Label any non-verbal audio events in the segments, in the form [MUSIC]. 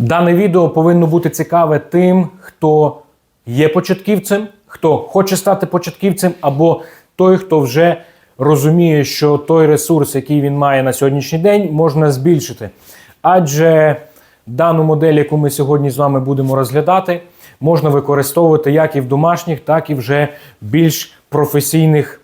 Дане відео повинно бути цікаве тим, хто є початківцем, хто хоче стати початківцем, або той, хто вже розуміє, що той ресурс, який він має на сьогоднішній день, можна збільшити. Адже дану модель, яку ми сьогодні з вами будемо розглядати, можна використовувати як і в домашніх, так і вже більш професійних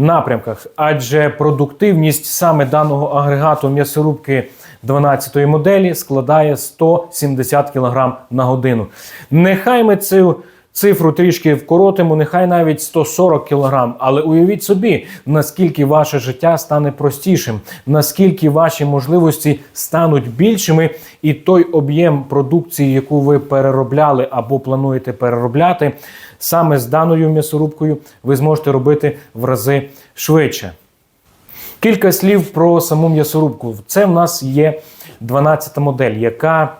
напрямках, адже продуктивність саме даного агрегату м'ясорубки 12 моделі складає 170 кг на годину. Нехай ми цю цифру трішки вкоротимо, нехай навіть 140 кг, але уявіть собі, наскільки ваше життя стане простішим, наскільки ваші можливості стануть більшими, і той об'єм продукції, яку ви переробляли або плануєте переробляти, саме з даною м'ясорубкою ви зможете робити в рази швидше. Кілька слів про саму м'ясорубку. Це в нас є 12-та модель, яка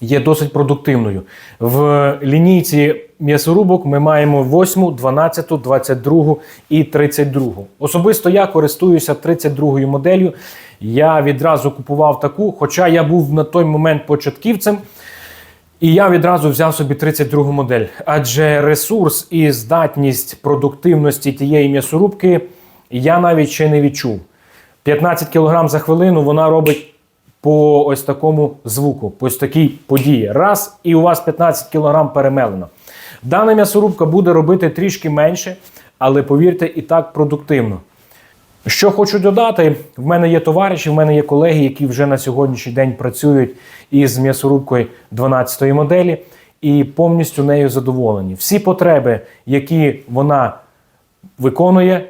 є досить продуктивною. В лінійці м'ясорубок ми маємо 8, 12, 22 і 32. Особисто я користуюся 32 моделлю. Я відразу купував таку, хоча я був на той момент початківцем. І я відразу взяв собі 32 модель. Адже ресурс і здатність продуктивності тієї м'ясорубки я навіть ще не відчув. 15 кг за хвилину вона робить по ось такому звуку, по ось такій події. Раз, і у вас 15 кг перемелено. Дана м'ясорубка буде робити трішки менше, але повірте, і так продуктивно. Що хочу додати, в мене є товариші, в мене є колеги, які вже на сьогоднішній день працюють із м'ясорубкою 12-ї моделі і повністю нею задоволені. Всі потреби, які вона виконує,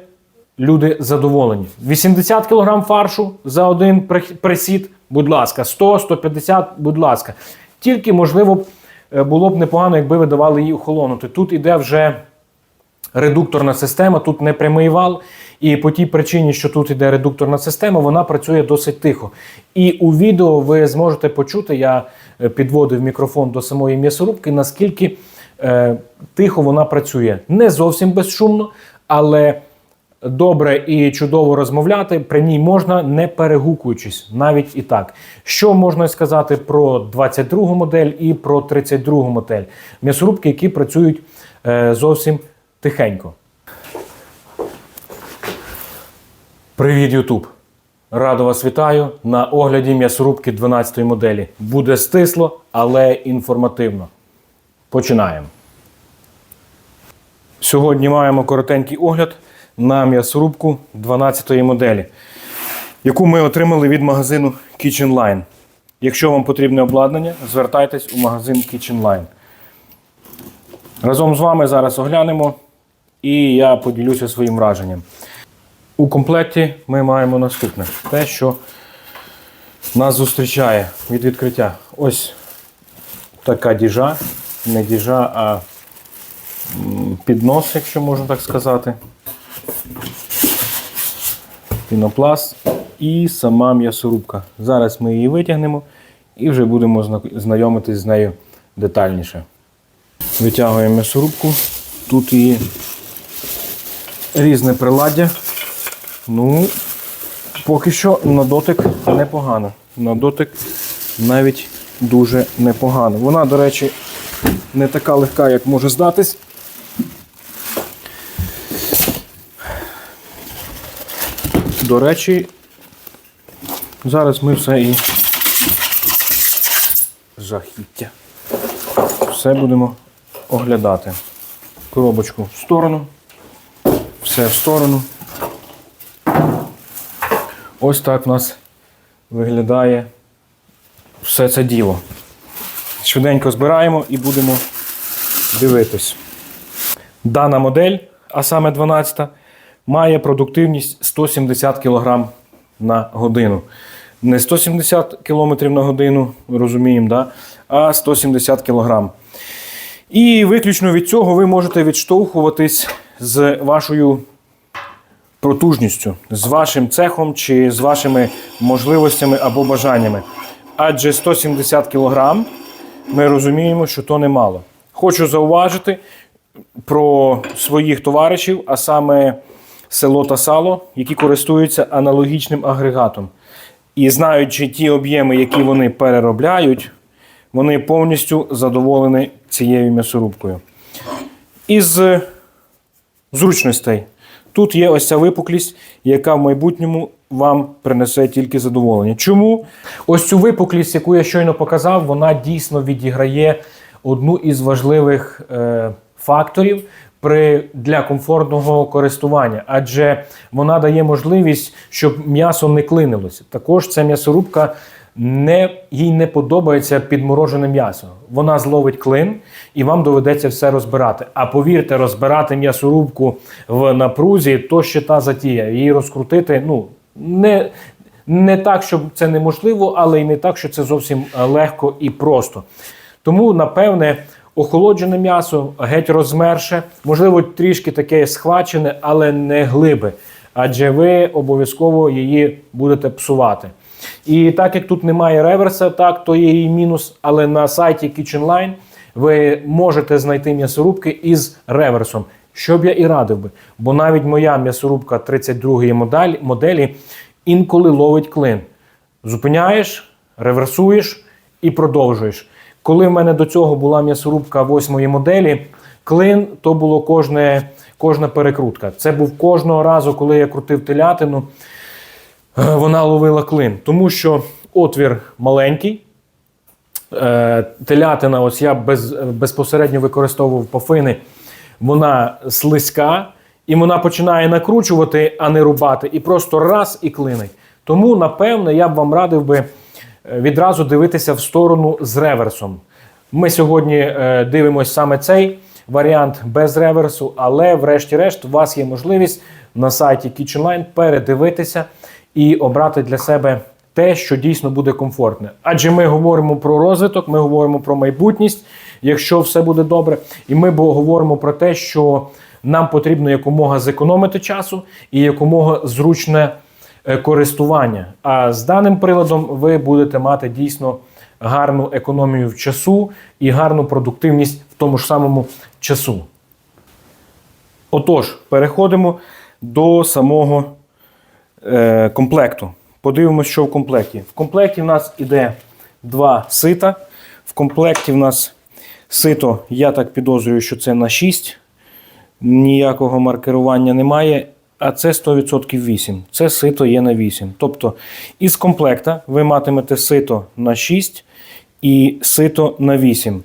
люди задоволені. 80 кг фаршу за один присід, будь ласка, 100, 150, будь ласка. Тільки, можливо, е, було б непогано, якби ви давали її охолонути. Тут іде вже редукторна система, тут не прямий вал. І по тій причині, що тут іде редукторна система, вона працює досить тихо. І у відео ви зможете почути, я е, підводив мікрофон до самої м'ясорубки, наскільки е, тихо вона працює. Не зовсім безшумно, але добре і чудово розмовляти при ній можна, не перегукуючись, навіть і так. Що можна сказати про 22 модель і про 32 модель? М'ясорубки, які працюють е, зовсім тихенько. Привіт, Ютуб! Радо вас вітаю на огляді м'ясорубки 12-ї моделі. Буде стисло, але інформативно. Починаємо. Сьогодні маємо коротенький огляд на м'ясорубку 12-ї моделі, яку ми отримали від магазину Kitchen Line. Якщо вам потрібне обладнання, звертайтесь у магазин Kitchen Line. Разом з вами зараз оглянемо і я поділюся своїм враженням. У комплекті ми маємо наступне: те, що нас зустрічає від відкриття. Ось така діжа, не діжа, а піднос, якщо можна так сказати. Пінопласт і сама м'ясорубка. Зараз ми її витягнемо і вже будемо знайомитись з нею детальніше. Витягуємо м'ясорубку. Тут її різне приладдя. Ну, поки що на дотик непогано. На дотик навіть дуже непогано. Вона, до речі, не така легка, як може здатись. До речі, зараз ми все і жахіття. Все будемо оглядати. Коробочку в сторону, все в сторону. Ось так в нас виглядає все це діло. Швиденько збираємо і будемо дивитись. Дана модель, а саме 12, має продуктивність 170 кг на годину. Не 170 км на годину, розуміємо, да? а 170 кг. І виключно від цього ви можете відштовхуватись з вашою протужністю, з вашим цехом чи з вашими можливостями або бажаннями. Адже 170 кг ми розуміємо, що то немало. Хочу зауважити про своїх товаришів, а саме село та сало, які користуються аналогічним агрегатом. І знаючи ті об'єми, які вони переробляють, вони повністю задоволені цією м'ясорубкою. Із зручностей. Тут є ось ця випуклість, яка в майбутньому вам принесе тільки задоволення. Чому? Ось цю випуклість, яку я щойно показав, вона дійсно відіграє одну із важливих е, факторів при, для комфортного користування, адже вона дає можливість, щоб м'ясо не клинилося. Також ця м'ясорубка не, їй не подобається підморожене м'ясо. Вона зловить клин і вам доведеться все розбирати. А повірте, розбирати м'ясорубку в напрузі то ще та затія. Її розкрутити ну, не, не так, щоб це неможливо, але й не так, що це зовсім е, легко і просто. Тому, напевне, охолоджене м'ясо, геть розмерше, можливо, трішки таке схвачене, але не глибе. Адже ви обов'язково її будете псувати. І так як тут немає реверса, так то є її мінус. Але на сайті KitchenLine ви можете знайти м'ясорубки із реверсом. Що б я і радив би, бо навіть моя м'ясорубка 32-ї моделі, моделі інколи ловить клин. Зупиняєш, реверсуєш і продовжуєш. Коли в мене до цього була м'ясорубка 8-ї моделі, клин то було кожне, кожна перекрутка. Це був кожного разу, коли я крутив телятину, вона ловила клин. Тому що отвір маленький. Е, Телятина, ось я без, безпосередньо використовував пафини, вона слизька, і вона починає накручувати, а не рубати, і просто раз і клинить. Тому, напевно, я б вам радив би е, відразу дивитися в сторону з реверсом. Ми сьогодні е, дивимося саме цей варіант без реверсу, але, врешті-решт, у вас є можливість на сайті KitchenLine передивитися і обрати для себе те, що дійсно буде комфортне. Адже ми говоримо про розвиток, ми говоримо про майбутність, якщо все буде добре, і ми говоримо про те, що нам потрібно якомога зекономити часу і якомога зручне е, користування. А з даним приладом ви будете мати дійсно гарну економію в часу і гарну продуктивність в тому ж самому часу. Отож, переходимо до самого е, комплекту. Подивимося, що в комплекті. В комплекті в нас іде два сита. В комплекті в нас сито, я так підозрюю, що це на 6. Ніякого маркерування немає. А це 100% 8. Це сито є на 8. Тобто із комплекта ви матимете сито на 6 і сито на 8.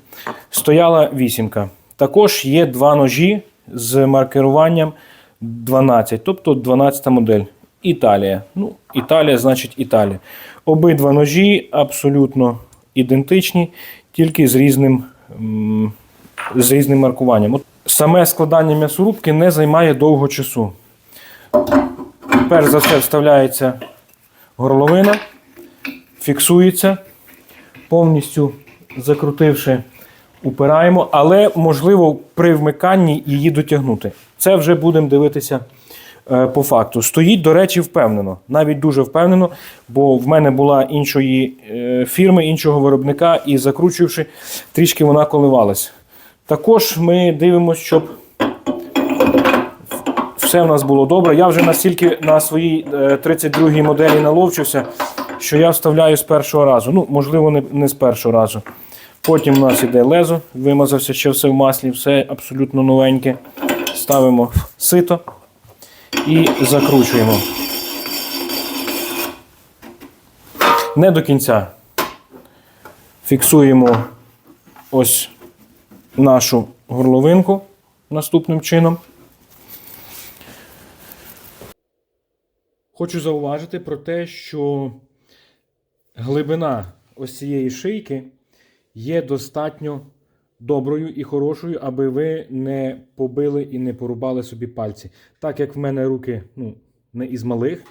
Стояла вісімка. Також є два ножі з маркеруванням 12, тобто 12 модель. Італія. Ну, Італія, значить Італія. Обидва ножі абсолютно ідентичні, тільки з різним, з різним маркуванням. От Саме складання м'ясорубки не займає довго часу. Перш за все вставляється горловина, фіксується, повністю закрутивши, упираємо, але можливо при вмиканні її дотягнути. Це вже будемо дивитися по факту. Стоїть, до речі, впевнено, навіть дуже впевнено, бо в мене була іншої е, фірми, іншого виробника, і закручуючи, трішки вона коливалась. Також ми дивимося, щоб все в нас було добре. Я вже настільки на своїй 32-й моделі наловчився, що я вставляю з першого разу. Ну, можливо, не, не з першого разу. Потім у нас іде лезо, вимазався ще все в маслі, все абсолютно новеньке. Ставимо сито і закручуємо. Не до кінця. Фіксуємо ось нашу горловинку наступним чином. Хочу зауважити про те, що глибина ось цієї шийки є достатньо доброю і хорошою, аби ви не побили і не порубали собі пальці. Так як в мене руки ну, не із малих,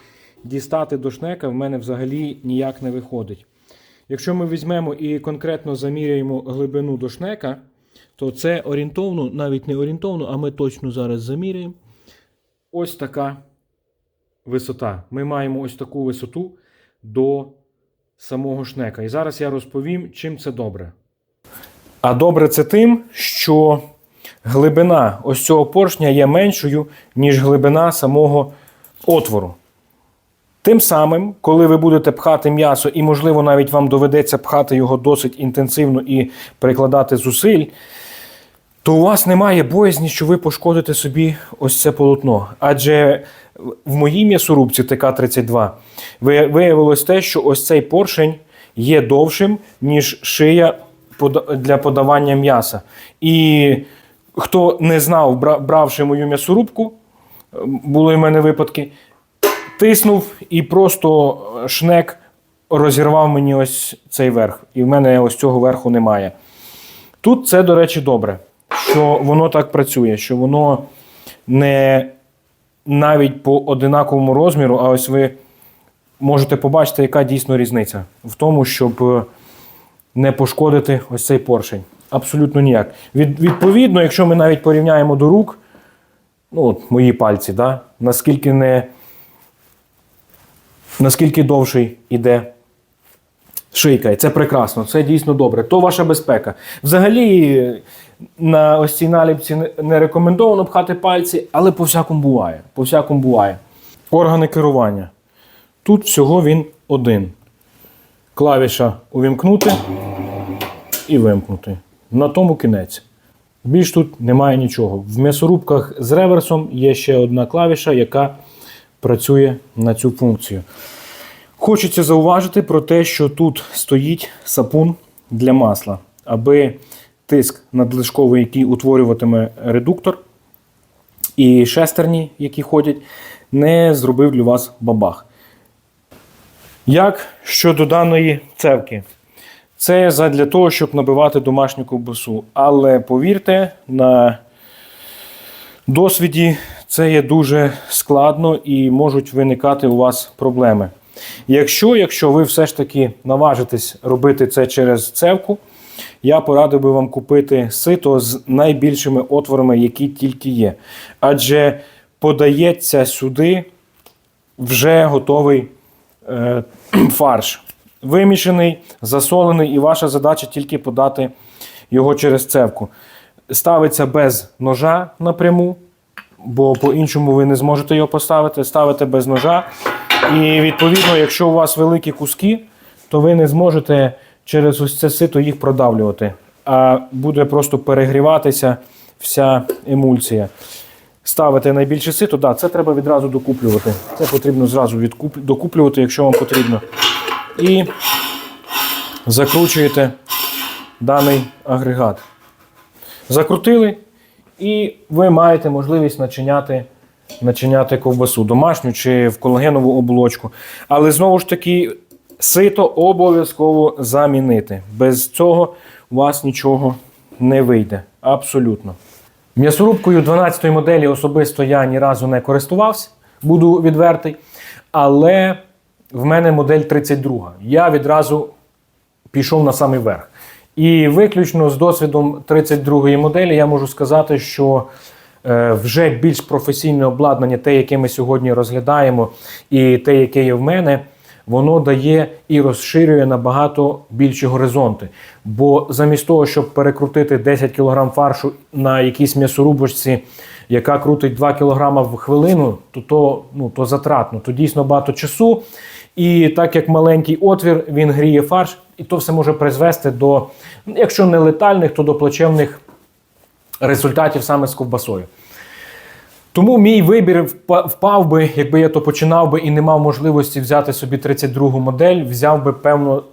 дістати до шнека в мене взагалі ніяк не виходить. Якщо ми візьмемо і конкретно заміряємо глибину до шнека, то це орієнтовно, навіть не орієнтовно, а ми точно зараз заміряємо. Ось така висота. Ми маємо ось таку висоту до самого шнека. І зараз я розповім, чим це добре. А добре це тим, що глибина ось цього поршня є меншою, ніж глибина самого отвору. Тим самим, коли ви будете пхати м'ясо, і, можливо, навіть вам доведеться пхати його досить інтенсивно і прикладати зусиль, то у вас немає боязні, що ви пошкодите собі ось це полотно. Адже в моїй м'ясорубці ТК-32 виявилось те, що ось цей поршень є довшим, ніж шия для подавання м'яса. І хто не знав, бравши мою м'ясорубку, е, були в мене випадки, тиснув і просто шнек розірвав мені ось цей верх. І в мене ось цього верху немає. Тут це, до речі, добре, що воно так працює, що воно не навіть по одинаковому розміру, а ось ви можете побачити, яка дійсно різниця в тому, щоб е, не пошкодити ось цей поршень. Абсолютно ніяк. Від, відповідно, якщо ми навіть порівняємо до рук, ну, от мої пальці, да, наскільки не наскільки довший іде шийка. І це прекрасно, це дійсно добре. То ваша безпека. Взагалі, на ось цій наліпці не- рекомендовано пхати пальці, але по всякому буває. По всякому буває. Органи керування. Тут всього він один. Клавіша увімкнути і вимкнути. На тому кінець. Більш тут немає нічого. В м'ясорубках з реверсом є ще одна клавіша, яка працює на цю функцію. Хочеться зауважити про те, що тут стоїть сапун для масла, аби тиск надлишковий, який утворюватиме редуктор, і шестерні, які ходять, не зробив для вас бабах. Як щодо даної цевки? Це задля того, щоб набивати домашню ковбасу. Але повірте, на досвіді це є дуже складно і можуть виникати у вас проблеми. Якщо, якщо ви все ж таки наважитесь робити це через цевку, я порадив би вам купити сито з найбільшими отворами, які тільки є. Адже подається сюди вже готовий [CLEARS THROAT] фарш. Вимішаний, засолений, і ваша задача тільки подати його через цевку. Ставиться без ножа напряму, бо по-іншому ви не зможете його поставити. Ставите без ножа. І відповідно, якщо у вас великі куски, то ви не зможете через ось це сито їх продавлювати, а буде просто перегріватися вся емульсія. Ставите найбільше сито, да, це треба відразу докуплювати. Це потрібно зразу відкуп... докуплювати, якщо вам потрібно. І закручуєте даний агрегат. Закрутили, і ви маєте можливість начиняти, начиняти ковбасу домашню чи в колагенову оболочку. Але знову ж таки, сито обов'язково замінити. Без цього у вас нічого не вийде. Абсолютно. М'ясорубкою 12-ї моделі особисто я ні разу не користувався, буду відвертий. Але в мене модель 32. Я відразу пішов на самий верх. І виключно з досвідом 32-ї моделі я можу сказати, що е, вже більш професійне обладнання, те, яке ми сьогодні розглядаємо, і те, яке є в мене, воно дає і розширює набагато більші горизонти. Бо замість того, щоб перекрутити 10 кг фаршу на якійсь м'ясорубочці, яка крутить 2 кг в хвилину, то, то, ну, то затратно, то дійсно багато часу. І так як маленький отвір, він гріє фарш, і то все може призвести до, якщо не летальних, то до плачевних результатів саме з ковбасою. Тому мій вибір впа- впав би, якби я то починав би і не мав можливості взяти собі 32 модель, взяв би, певно,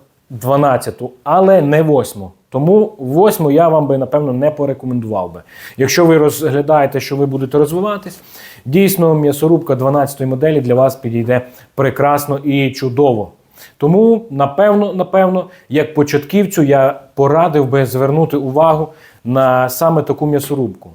12-ту, але не 8-му. Тому 8 я вам би, напевно, не порекомендував би. Якщо ви розглядаєте, що ви будете розвиватись, дійсно м'ясорубка 12-ї моделі для вас підійде прекрасно і чудово. Тому, напевно, напевно, як початківцю, я порадив би звернути увагу на саме таку м'ясорубку.